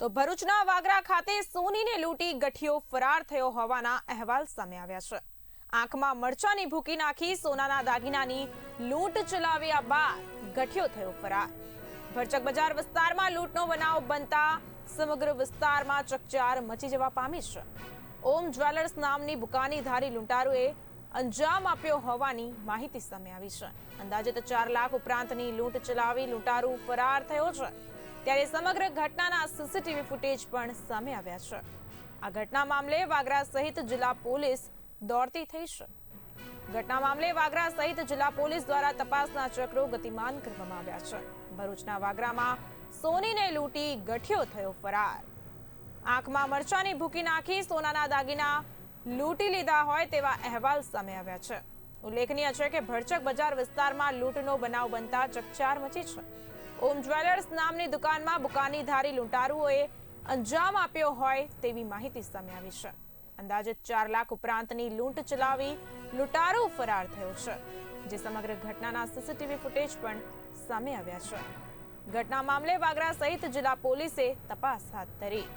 તો ભરૂચના વાગરા ખાતે સોનીને લૂંટી ગઠિયો ફરાર થયો હોવાના અહેવાલ સામે આવ્યા છે. આંખમાં મરચાની ભૂકી નાખી સોનાના દાગીનાની લૂંટ ચલાવ્યા બાદ ગઠિયો થયો ફરાર. ભરચક બજાર વિસ્તારમાં લૂંટનો બનાવ બનતા સમગ્ર વિસ્તારમાં ચકચાર મચી જવા પામી છે. ઓમ જ્વેલર્સ નામની બુકાનીધારી લૂંટારુએ અંજામ આપ્યો હોવાની માહિતી સામે આવી છે. અંદાજિત ચાર લાખ ઉપરાંતની લૂંટ ચલાવી લૂંટારુ ફરાર થયો છે. ત્યારે સમગ્ર ઘટનાના સીસીટીવી ફૂટેજ પણ સામે આવ્યા છે. આ ઘટના મામલે વાગરા સહિત જિલ્લા પોલીસ દોડતી થઈ છે. ઘટના મામલે વાગરા સહિત જિલ્લા પોલીસ દ્વારા તપાસના ચક્રો ગતિમાન કરવામાં આવ્યા છે. ભરૂચના વાગરામાં સોનીને લૂંટી ગઠિયો થયો ફરાર. આંખમાં મરચાની ભૂકી નાખી સોનાના દાગીના લૂંટી લીધા હોય તેવા અહેવાલ સામે આવ્યા છે. ઉલ્લેખનીય છે કે ભરચક બજાર વિસ્તારમાં લૂંટનો બનાવ બનતા ચકચાર મચી છે. ઓમ જ્વેલર્સ નામની દુકાનમાં બુકાનીધારી લૂંટારુઓએ અંજામ આપ્યો હોય તેવી માહિતી સામે આવી છે. અંદાજે ચાર લાખ ઉપરાંતની લૂંટ ચલાવી લૂંટારો ફરાર થયો છે, જે સમગ્ર ઘટનાના સીસીટીવી ફૂટેજ પણ સામે આવ્યા છે. ઘટના મામલે વાગરા સહિત જિલ્લા પોલીસે તપાસ હાથ ધરી.